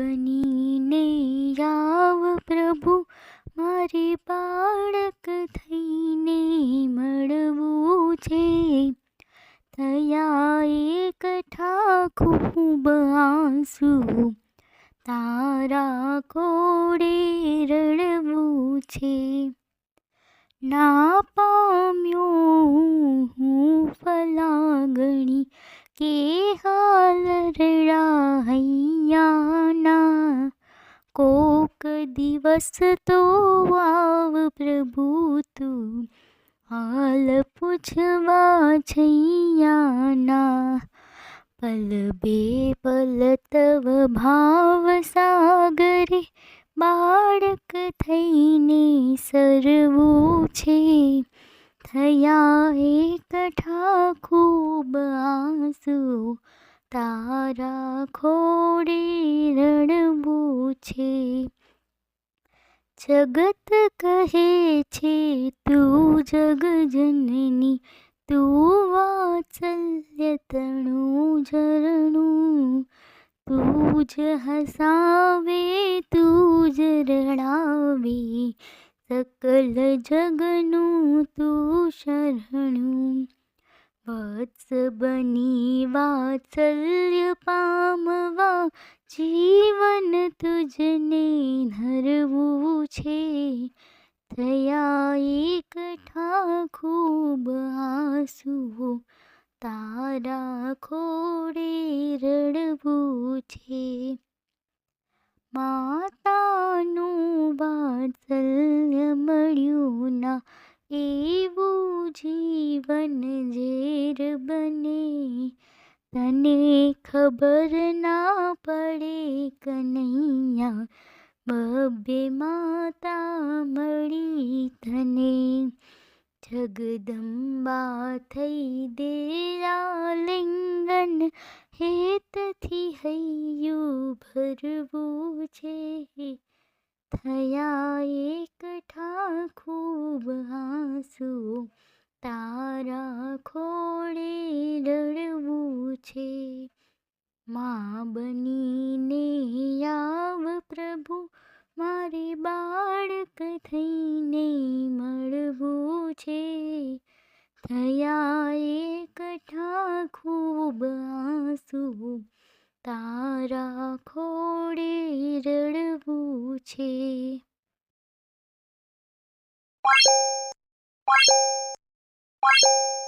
બનીને આવ પ્રભુ, મારે બાળક થઈને મળવું છે. થયા એકઠા ખૂબ આંસુ, તારા કોડે રડવું છે. ના પામ્યો દિવસ તો આવ પ્રભુ તું હાલ પૂછવા છૈયાના પલ બે પલ તવ ભાવ સાગરે બાળક થઈને સરવું છે થયા એકઠા ખૂબ આંસુ તારા ખોડે જગત કહે છે તું જગજનની તું વાત્સલ્ય તણું ઝરણું તું જ હસાવે તું જ રડાવે સકલ જગનું તું શરણું વત્સ બની વાત્સલ્ય પામવા જીવન તુજને ધરવું છે. થયા એકઠા ખૂબ આંસુઓ તારા ખોડે રડવું છે. માતાનું વાત્સલ્ય મળ્યું ના, એવું જીવન ઝેર બને તને ખબર ના પડે કનૈયા બબે માતા મળી તને. જગદંબા થઈ દેરા લિંગન હેતથી હૈયું ભરવું છે. થયા એકઠા ખૂબ હાંસુ, તારા ખોડે મા બનીને આવ પ્રભુ, મારે બાળક થઈને મળવું છે થયા એકઠા ખૂબ આંસુ, તારા ખોડે રડવું છે Bye.